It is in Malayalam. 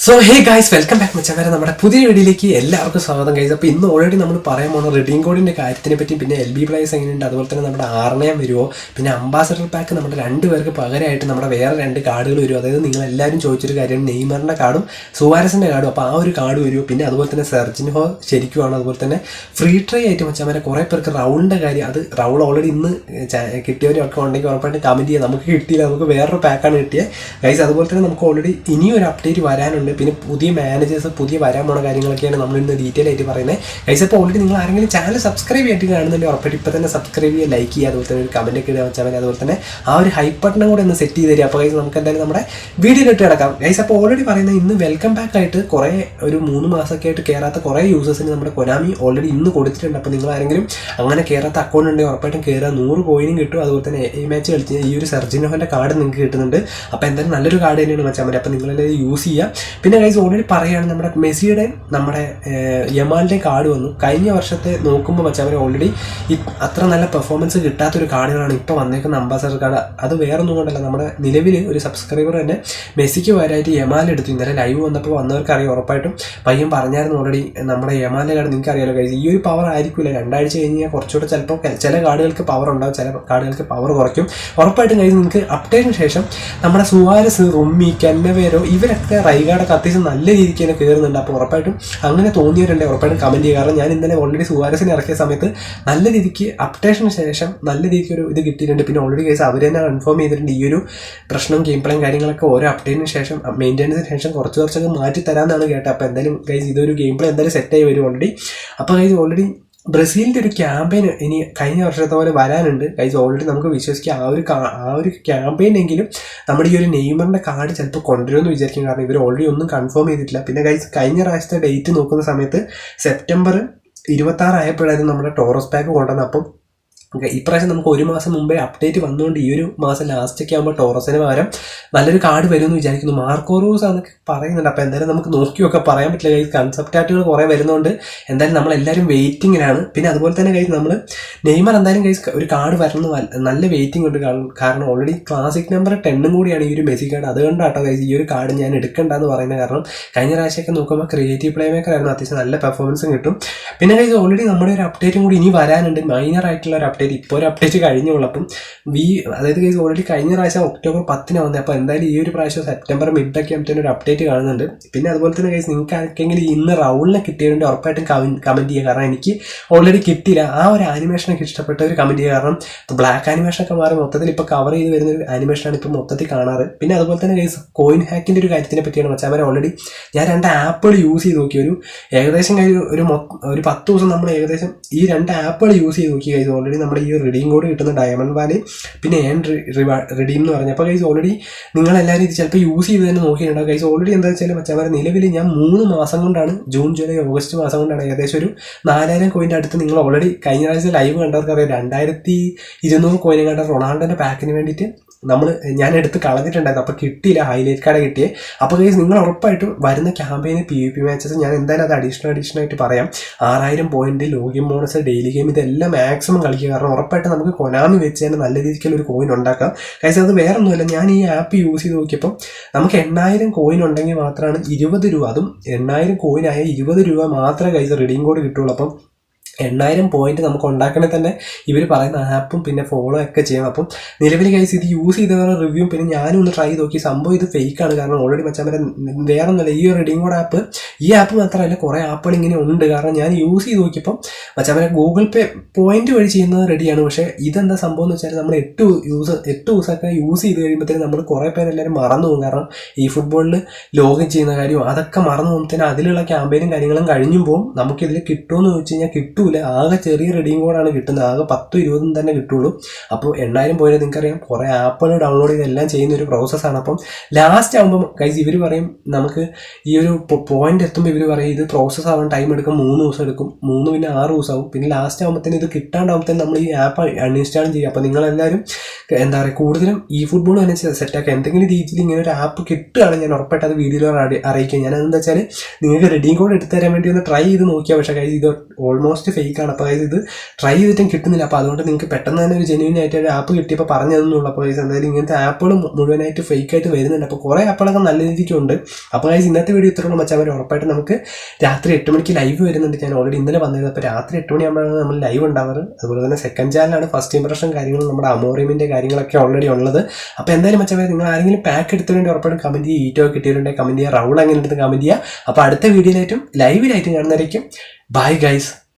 So hey guys welcome back മച്ചാക്കാരെ നമ്മുടെ പുതിയ വീഡിയോയിലേക്ക് എല്ലാവർക്കും സ്വാഗതം കഴിച്ചു അപ്പോൾ ഇന്ന് ഓൾറെഡി നമ്മൾ പറയാൻ പോകുന്ന റെഡിംഗ് കോഡിന്റെ കാര്യത്തിനെ പറ്റി പിന്നെ എൽ ബി പ്ലേസ് എങ്ങനെയുണ്ട് അതുപോലെ തന്നെ നമ്മുടെ ആർണയം വരുമോ പിന്നെ അംബാസഡർ പാക്ക് നമ്മുടെ രണ്ട് പേർക്ക് പകരമായിട്ട് നമ്മുടെ വേറെ രണ്ട് കാർഡുകൾ വരുമോ അതായത് നിങ്ങൾ എല്ലാവരും ചോദിച്ചൊരു കാര്യമാണ് നെയ്മറിന്റെ കാർഡും സുവാരസിന്റെ കാർഡും അപ്പോൾ ആ ഒരു കാർഡ് വരുമോ പിന്നെ അതുപോലെ തന്നെ സെർജിൻ ഹോ ശരിക്കുമാണ് അതുപോലെ തന്നെ ഫ്രീ ട്രൈ ആയിട്ട് മച്ചാമാരെ കുറേ പേർക്ക് റൗണ്ടിന്റെ കാര്യം അത് റൗണ്ട് ഓൾറെഡി ഇന്ന് കിട്ടിയവരൊക്കെ ഉണ്ടെങ്കിൽ ഉറപ്പായിട്ട് കമന്റ് ചെയ്യാം. നമുക്ക് കിട്ടിയില്ല നമുക്ക് വേറൊരു പാക്കാണ് കിട്ടിയത് ഗൈസ് അതുപോലെ തന്നെ നമുക്ക് ഓൾറെഡി ഇനിയൊരു അപ്ഡേറ്റ് വരാനുണ്ട്. പിന്നെ പുതിയ മാനേജേഴ്സ് പുതിയ വരാൻ പോണ കാര്യങ്ങളൊക്കെയാണ് നമ്മൾ ഇന്ന് ഡീറ്റെയിൽ ആയിട്ട് പറയുന്നത്. ഗൈസ് ഇപ്പോൾ ഓൾറെഡി നിങ്ങൾ ആരെങ്കിലും ചാനൽ സബ്സ്ക്രൈബ് ചെയ്തിട്ട് കാണുന്നുണ്ട് ഉറപ്പായിട്ട് ഇപ്പോൾ തന്നെ സബ്സ്ക്രൈബ് ചെയ്യുക ലൈക്ക് ചെയ്യുക അതുപോലെ തന്നെ ഒരു കമന്റ് ഒക്കെ ഇടാൻ വെച്ചാൽ മതി. അതുപോലെ തന്നെ ആ ഒരു ഹൈപ്പ് ബട്ടണും കൂടെ ഒന്ന് സെറ്റ് ചെയ്ത് തരിക. അപ്പോൾ ഗൈസ് നമുക്ക് എന്തായാലും നമ്മുടെ വീഡിയോയിലിട്ട് കിടക്കാം. ഗൈസ് അപ്പോൾ ഓൾറെഡി പറയുന്നത് ഇന്ന് വെൽക്കം ബാക്ക് ആയിട്ട് കുറേ ഒരു മൂന്ന് മാസമൊക്കെ ആയിട്ട് കയറാത്ത കുറേ യൂസേഴ്സിന് നമ്മുടെ കൊനാമി ഓൾറെഡി ഇന്ന് കൊടുത്തിട്ടുണ്ട്. അപ്പോൾ നിങ്ങൾ ആരെങ്കിലും അങ്ങനെ കയറാത്ത അക്കൗണ്ട് ഉണ്ടെങ്കിൽ ഉറപ്പായിട്ടും കയറുക നൂറ് കോയിനും കിട്ടും. അതുപോലെ തന്നെ ഈ മാച്ച് കളിച്ച് ഈ ഒരു സർജിനോഹന്റെ കാർഡ് നിങ്ങൾക്ക് കിട്ടുന്നുണ്ട്. അപ്പോൾ എന്തായാലും നല്ലൊരു കാർഡ് തന്നെയാണ് മച്ചാൻ മതി. അപ്പോൾ നിങ്ങളത് യൂസ് ചെയ്യുക. പിന്നെ ഗൈസ് ഓൾറെഡി പറയുകയാണ് നമ്മുടെ മെസ്സിയുടെ നമ്മുടെ യമാലിന്റെ കാർഡ് വന്നു. കഴിഞ്ഞ വർഷത്തെ നോക്കുമ്പോൾ വെച്ചാൽ അവർ ഓൾറെഡി അത്ര നല്ല പെർഫോമൻസ് കിട്ടാത്തൊരു കാർഡുകളാണ് ഇപ്പോൾ വന്നേക്കുന്ന അംബാസഡർ കാർഡ്. അത് വേറെ ഒന്നും കൊണ്ടല്ല നമ്മുടെ നിലവിൽ ഒരു സബ്സ്ക്രൈബർ തന്നെ മെസ്സിക്ക് വരായിട്ട് യമാൽ എടുത്തു. ഇന്നലെ ലൈവ് വന്നപ്പോൾ വന്നവർക്ക് അറിയാം ഉറപ്പായിട്ടും പയ്യൻ പറഞ്ഞായിരുന്നു ഓൾറെഡി നമ്മുടെ യമാലിന്റെ കാർഡ് നിങ്ങൾക്ക് അറിയാലോ ഗൈസ് ഈ ഒരു പവർ ആയിരിക്കില്ല രണ്ടാഴ്ച കഴിഞ്ഞ് കഴിഞ്ഞാൽ കുറച്ചുകൂടെ ചിലപ്പോൾ ചില കാർഡുകൾക്ക് പവർ ഉണ്ടാവും ചില കാർഡുകൾക്ക് പവർ കുറയ്ക്കും. ഉറപ്പായിട്ടും കഴിഞ്ഞ് നിങ്ങൾക്ക് അപ്ഡേറ്റിന് ശേഷം നമ്മുടെ സുവാരസ് റുമ്മി കെന്നവേരോ ഇവരൊക്കെ റൈഗാർഡൊക്കെ അത്യാവശ്യം നല്ല രീതിക്ക് തന്നെ കയറുന്നുണ്ട് അപ്പോൾ ഉറപ്പായിട്ടും അങ്ങനെ തോന്നിയവരുണ്ടെങ്കിൽ ഉറപ്പായിട്ടും കമന്റ് ചെയ്യുക. കാരണം ഞാൻ ഇന്നലെ ഓൾറെഡി സുവാരസിനെ ഇറക്കിയ സമയത്ത് നല്ല രീതിക്ക് അപ്ഡേഷന് ശേഷം നല്ല രീതിക്ക് ഒരു ഇത് കിട്ടിയിട്ടുണ്ട്. പിന്നെ ഓൾറെഡി കേസ് അവർ തന്നെ കൺഫേം ചെയ്തിട്ടുണ്ട്. ഈ ഒരു പ്രശ്നം ഗെയിം പ്ലേയും കാര്യങ്ങളൊക്കെ ഓരോ അപ്ഡേറ്റിന് ശേഷം മെയിന്റെനൻസിന് ശേഷം കുറച്ച് കുറച്ചൊക്കെ മാറ്റി തരാമെന്നാണ് കേട്ടത്. അപ്പോൾ എന്തായാലും ഗൈസ് ഇതൊരു ഗെയിം പ്ലേ എന്തായാലും സെറ്റായി വരും ഓൾറെഡി അപ്പോൾ ഗൈസ് ഓൾറെഡി ബ്രസീലിന്റെ ഒരു ക്യാമ്പയിൻ ഇനി കഴിഞ്ഞ വർഷത്തെ പോലെ വരാനുണ്ട്. കൈസ് ഓൾറെഡി നമുക്ക് വിശ്വസിക്കാം. ആ ഒരു ആ ഒരു ക്യാമ്പയിൻ എങ്കിലും നമ്മുടെ ഈ ഒരു നെയ്മറിന്റെ കാർഡ് ചിലപ്പോൾ കൊണ്ടുവരുമെന്ന് വിചാരിക്കും കാരണം ഇവർ ഓൾറെഡി ഒന്നും കൺഫേം ചെയ്തിട്ടില്ല. പിന്നെ കൈസ് കഴിഞ്ഞ പ്രാവശ്യത്തെ ഡേറ്റ് നോക്കുന്ന സമയത്ത് സെപ്റ്റംബർ ഇരുപത്താറായപ്പോഴായിരുന്നു നമ്മുടെ ടോറസ് പാക്ക് കൊണ്ടുവന്നത്. അപ്പം ഓക്കെ, ഇപ്രാവശ്യം നമുക്ക് ഒരു മാസം മുമ്പേ അപ്ഡേറ്റ് വന്നുകൊണ്ട് ഈ ഒരു മാസം ലാസ്റ്റ് ഒക്കെ ആകുമ്പോൾ ടോറസിന് പകരം നല്ലൊരു കാർഡ് വരുമെന്ന് വിചാരിക്കുന്നു. മാർക്കോറൂസ് എന്നൊക്കെ പറയുന്നുണ്ട്. അപ്പോൾ എന്തായാലും നമുക്ക് നോക്കിയൊക്കെ പറയാൻ പറ്റില്ല. ഈ കൺസെപ്റ്റ് ആർട്ടുകൾ കുറേ വരുന്നതുകൊണ്ട് എന്തായാലും നമ്മളെല്ലാവരും വെയിറ്റിങ്ങിലാണ് പിന്നെ അതുപോലെ തന്നെ കഴിഞ്ഞ് നമ്മൾ നെയ്മർ എന്തായാലും കൈസ് ഒരു കാർഡ് വരണം നല്ല വെയിറ്റിംഗ് ഉണ്ട്. കാരണം- ഓൾറെഡി ക്ലാസിക് നമ്പർ ടെണ്ണും കൂടിയാണ് ഈ ഒരു മെസ്സി കാർഡ് അതുകൊണ്ടാട്ടോ കൈസ് ഈ ഒരു കാർഡ് ഞാൻ എടുക്കണ്ടെന്ന് പറയുന്നത്. കാരണം കഴിഞ്ഞ പ്രാവശ്യമൊക്കെ നോക്കുമ്പോൾ ക്രിയേറ്റീവ് പ്ലേ മേക്കർ ആയിരുന്നു. അത്യാവശ്യം നല്ല പെർഫോമൻസും കിട്ടും. പിന്നെ കൈസ് ഓൾറെഡി നമ്മുടെ ഒരു അപ്ഡേറ്റും കൂടി ഇനി വരാനുണ്ട്. മൈനർ ആയിട്ടുള്ള ഒരു ഇപ്പോൾ ഒരു അപ്ഡേറ്റ് കഴിഞ്ഞുള്ളൂ വി അതായത് കേസ് ഓൾറെഡി കഴിഞ്ഞ പ്രാവശ്യം ഒക്ടോബർ പത്തിന് വന്നത് അപ്പോൾ എന്തായാലും ഈ ഒരു പ്രാവശ്യം സെപ്റ്റംബർ മിഡൊക്കെ ആകുമ്പോഴത്തേനും ഒരു അപ്ഡേറ്റ് കാണുന്നുണ്ട്. പിന്നെ അതുപോലെ തന്നെ കേസ് നിങ്ങൾക്ക് ആർക്കെങ്കിലും ഇന്ന് റൗളിനെ കിട്ടിയതുകൊണ്ട് ഉറപ്പായിട്ടും കമന്റ് ചെയ്യുക. കാരണം എനിക്ക് ഓൾറെഡി കിട്ടിയില്ല. ആ ഒരു ആനിമേഷനൊക്കെ ഇഷ്ടപ്പെട്ട ഒരു കമന്റ് ചെയ്യുക. കാരണം ബ്ലാക്ക് ആനിമേഷനൊക്കെ മാറി മൊത്തത്തിൽ ഇപ്പോൾ കവർ ചെയ്ത് വരുന്ന ഒരു ആനിമേഷനാണ് ഇപ്പോൾ മൊത്തത്തിൽ കാണാറ്. പിന്നെ അതുപോലെ തന്നെ കേസ് കോയിൻ ഹാക്കിന്റെ ഒരു കാര്യത്തിനെ പറ്റിയാണ് മച്ചാമൻ ഓൾറെഡി ഞാൻ രണ്ട് ആപ്പുകൾ യൂസ് ചെയ്ത് നോക്കി. ഒരു ഏകദേശം കഴിഞ്ഞ ഒരു ഒരു പത്ത് ദിവസം നമ്മൾ ഏകദേശം ഈ രണ്ട് ആപ്പുകൾ യൂസ് ചെയ്ത് നോക്കി കഴിഞ്ഞാൽ ഓൾറെഡി നമ്മുടെ ഈ റിഡീം കോഡ് കിട്ടുന്ന ഡയമണ്ട് വാലി പിന്നെ ഏൺ റിഡീം എന്ന് പറഞ്ഞപ്പോൾ കൈസ് ഓൾറെഡി നിങ്ങളെല്ലാവരും ഇത് ചിലപ്പോൾ യൂസ് ചെയ്ത് തന്നെ നോക്കിയിട്ടുണ്ടാവും. കൈസ് ഓൾറെഡി എന്താ വെച്ചാൽ മച്ചാമാരെ നിലവിൽ ഞാൻ മൂന്ന് മാസം കൊണ്ടാണ് ജൂൺ ജൂലൈ ഓഗസ്റ്റ് മാസം കൊണ്ടാണ് ഏകദേശം ഒരു നാലായിരം കോയിന്റെ അടുത്ത് നിങ്ങൾ ഓൾറെഡി കഴിഞ്ഞ ആഴ്ച ലൈവ് കണ്ടവർക്ക് അറിയാം രണ്ടായിരത്തി ഇരുന്നൂറ് കോയിൻ കണ്ട റൊണാൾഡോന്റെ പാക്കിന് വേണ്ടിയിട്ട് നമ്മൾ ഞാൻ എടുത്ത് കളഞ്ഞിട്ടുണ്ടായിരുന്നു. അപ്പോൾ കിട്ടിയില്ല ഹൈലൈറ്റ് കാർഡ് കിട്ടിയേ. അപ്പോൾ ഗൈസ് നിങ്ങൾ ഉറപ്പായിട്ടും വരുന്ന ക്യാമ്പയിന് പി വി പി മാച്ചസ് ഞാൻ എന്തായാലും അത് അഡീഷണൽ അഡീഷണൽ ആയിട്ട് പറയാം. ആറായിരം point login bonus daily game ഇതെല്ലാം മാക്സിമം കളിക്കുക. കാരണം ഉറപ്പായിട്ട് നമുക്ക് കൊനാമി വെച്ച് തന്നെ നല്ല രീതിക്കുള്ള ഒരു കോയിൻ ഉണ്ടാക്കാം. ഗൈസ് അത് വേറെ ഒന്നുമില്ല ഞാൻ ഈ ആപ്പ് യൂസ് ചെയ്ത് നോക്കിയപ്പോൾ നമുക്ക് എണ്ണായിരം കോയിൻ ഉണ്ടെങ്കിൽ മാത്രമാണ് ഇരുപത് രൂപ. അതും എണ്ണായിരം കോയിനായ ഇരുപത് രൂപ മാത്രമേ ഗൈസ് റീഡിങ് കോഡ് കിട്ടുള്ളൂ. അപ്പം എണ്ണായിരം പോയിന്റ് നമുക്ക് ഉണ്ടാക്കണേ തന്നെ ഇവർ പറയുന്ന ആപ്പും പിന്നെ ഫോളോ ഒക്കെ ചെയ്യണം. അപ്പം നിലവിൽ കൈസ് ഇത് യൂസ് ചെയ്തവരുടെ റിവ്യൂ പിന്നെ ഞാനും ഒന്ന് ട്രൈ നോക്കി. സംഭവം ഇത് ഫേക്കാണ് കാരണം ഓൾറെഡി മച്ചാൻ വരെ വേറെ ഒന്നുമില്ല ഈ റെഡിങ് കോഡ് ആപ്പ് ഈ ആപ്പ് മാത്രമല്ല കുറേ ആപ്പുകൾ ഇങ്ങനെ ഉണ്ട്. കാരണം ഞാൻ യൂസ് ചെയ്ത് നോക്കിയപ്പം മച്ചാൻ വരെ ഗൂഗിൾ പേ പോയിന്റ് വഴി ചെയ്യുന്നത് റെഡിയാണ് പക്ഷേ ഇതെന്താ സംഭവം എന്ന് വെച്ചാൽ നമ്മൾ എട്ട് യൂസ് എട്ട് ദിവസമൊക്കെ യൂസ് ചെയ്ത് കഴിയുമ്പോഴത്തേനും നമ്മൾ കുറേ പേര് എല്ലാവരും മറന്നു പോകും. കാരണം ഈ ഫുട്ബോളിൽ ലോഗിൻ ചെയ്യുന്ന കാര്യവും അതൊക്കെ മറന്നു പോകുമ്പോഴത്തേനും അതിലുള്ള ക്യാമ്പയിനും കാര്യങ്ങളും കഴിഞ്ഞു പോകും. നമുക്കിതിൽ കിട്ടുമെന്ന് ചോദിച്ചു കഴിഞ്ഞാൽ കിട്ടൂല. ആകെ ചെറിയ റെഡിയും കോഡാണ് കിട്ടുന്നത്. ആകെ പത്തും ഇരുപതും തന്നെ കിട്ടുള്ളൂ. അപ്പോൾ എണ്ണായിരം പോയാൽ നിങ്ങൾക്കറിയാം. കുറേ ആപ്പുകൾ ഡൗൺലോഡ് ചെയ്ത് എല്ലാം ചെയ്യുന്ന ഒരു പ്രോസസ്സാണ് അപ്പം ലാസ്റ്റ് ആകുമ്പോൾ കൈസ് ഇവർ പറയും നമുക്ക് ഈ ഒരു പോയിന്റ് എത്തുമ്പോൾ ഇവർ പറയും ഇത് പ്രോസസ്സ് ആവാൻ ടൈം എടുക്കും. മൂന്ന് ദിവസം എടുക്കും. മൂന്ന് പിന്നെ ആറ് ദിവസമാവും. പിന്നെ ലാസ്റ്റ് ആകുമ്പോഴത്തേന് ഇത് കിട്ടാണ്ടാകുമ്പോഴത്തേന് നമ്മൾ ഈ ആപ്പ് അൺഇൻസ്റ്റാൾ ചെയ്യും അപ്പോൾ നിങ്ങളെല്ലാവരും എന്താ പറയുക കൂടുതലും ഈ ഫുട്ബോൾ തന്നെ സെറ്റാക്കുക എന്തെങ്കിലും രീതിയിൽ ഇങ്ങനെ ഒരു ആപ്പ് കിട്ടുകയാണെങ്കിൽ ഞാൻ ഉറപ്പായിട്ട് അത് വീഡിയോ അറിയിക്കുക ഞാൻ എന്താ വെച്ചാൽ നിങ്ങൾക്ക് റെഡിയും കോഡ് എടുത്തു തരാൻ വേണ്ടി ഒന്ന് ട്രൈ ചെയ്ത് നോക്കിയാൽ പക്ഷേ ഇത് ഓൾമോസ്റ്റ് ഫേക്ക് ആണ് അപ്പോൾ അതായത് ഇത് ട്രൈ ചെയ്തിട്ടും കിട്ടുന്നില്ല. അപ്പോൾ അതുകൊണ്ട് നിങ്ങൾക്ക് പെട്ടെന്ന് തന്നെ ഒരു ജെന്യൂൻ ആയിട്ട് ഒരു ആപ്പ് കിട്ടിയപ്പോൾ പറഞ്ഞു തന്നുള്ളൂ അപ്പോൾ എന്തായാലും ഇങ്ങനത്തെ ആപ്പുകൾ മുഴുവനായിട്ട് ഫേക്ക് ആയിട്ട് വരുന്നുണ്ട്. അപ്പോൾ കുറേ ആപ്പുകളൊക്കെ നല്ല രീതിക്കുണ്ട് അപ്പോൾ അതായത് ഇന്നത്തെ വീഡിയോ ഇത്രയുള്ള മച്ചാൻ ഉറപ്പായിട്ട് നമുക്ക് രാത്രി എട്ട് മണിക്ക് ലൈവ് വരുന്നുണ്ട്. ഞാൻ ഓൾറെഡി ഇന്നലെ വന്നിരുന്നത് അപ്പോൾ രാത്രി എട്ട് മണിയാകുമ്പോഴാണ് നമ്മൾ ലൈവ് ഉണ്ടാവാറ്. അതുപോലെ തന്നെ സെക്കൻഡ് ചാനലാണ് ഫസ്റ്റ് ഇംപ്രഷൻ കാര്യങ്ങളും നമ്മുടെ അമോറിയമിന്റെ കാര്യങ്ങളൊക്കെ ഓൾറെഡി ഉള്ളത്. അപ്പോൾ എന്തായാലും മച്ചാൻ നിങ്ങൾ ആരെങ്കിലും പാക്ക് എടുത്തിട്ടുണ്ടെങ്കിൽ ഉറപ്പായിട്ടും കമന്റ് ചെയ്യുക. ഈറ്റോ കിട്ടിയിട്ടുണ്ടെങ്കിൽ കമന്റ് ചെയ്യുക. റൗൾ അങ്ങനെ എടുത്ത് കമന്റ് ചെയ്യുക. അപ്പോൾ അടുത്ത വീഡിയോയിലായിട്ടും ലൈവിലായിട്ടും കാണുന്നതായിരിക്കും ബൈ ഗൈസ്